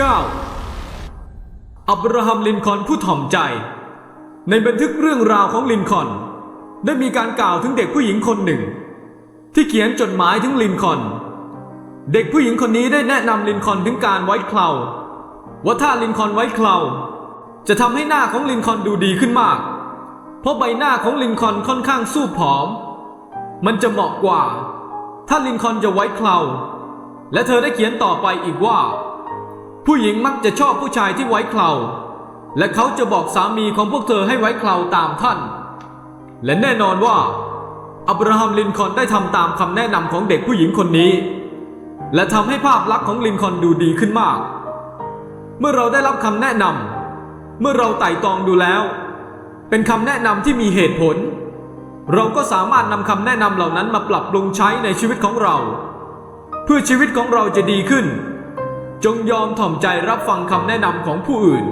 9. อับราฮัมลินคอนผู้ถ่อมใจ ในบันทึกเรื่องราวของลินคอน ได้มีการกล่าวถึงเด็กผู้หญิงคนหนึ่ง ที่เขียนจดหมายถึงลินคอน เด็กผู้หญิงคนนี้ได้แนะนำลินคอนถึงการไว้เคราว่าถ้าลินคอนไว้เคราจะทำให้หน้าของลินคอนดูดีขึ้นมาก เพราะใบหน้าของลินคอนค่อนข้างสู้ผอม มันจะเหมาะกว่า ถ้าลินคอนจะไว้เคราและเธอได้เขียนต่อไปอีกว่า ผู้หญิงมักจะชอบผู้ชายที่ไว้เคราและเขาจะบอกสามีของพวกเธอให้ไว้เคราตามท่าน และแน่นอนว่า อับราฮัมลินคอนได้ทำตามคำแนะนำของเด็กผู้หญิงคนนี้ และทำให้ภาพลักษณ์ของลินคอนดูดีขึ้นมาก เมื่อเราได้รับคำแนะนำเมื่อเราไต่ตองดูแล้ว เป็นคำแนะนำที่มีเหตุผล เราก็สามารถนำคำแนะนำเหล่านั้นมาปรับปรุงใช้ในชีวิตของเรา เพื่อชีวิตของเราจะดีขึ้น จงยอมถ่อมใจรับฟังคำแนะนำของผู้อื่น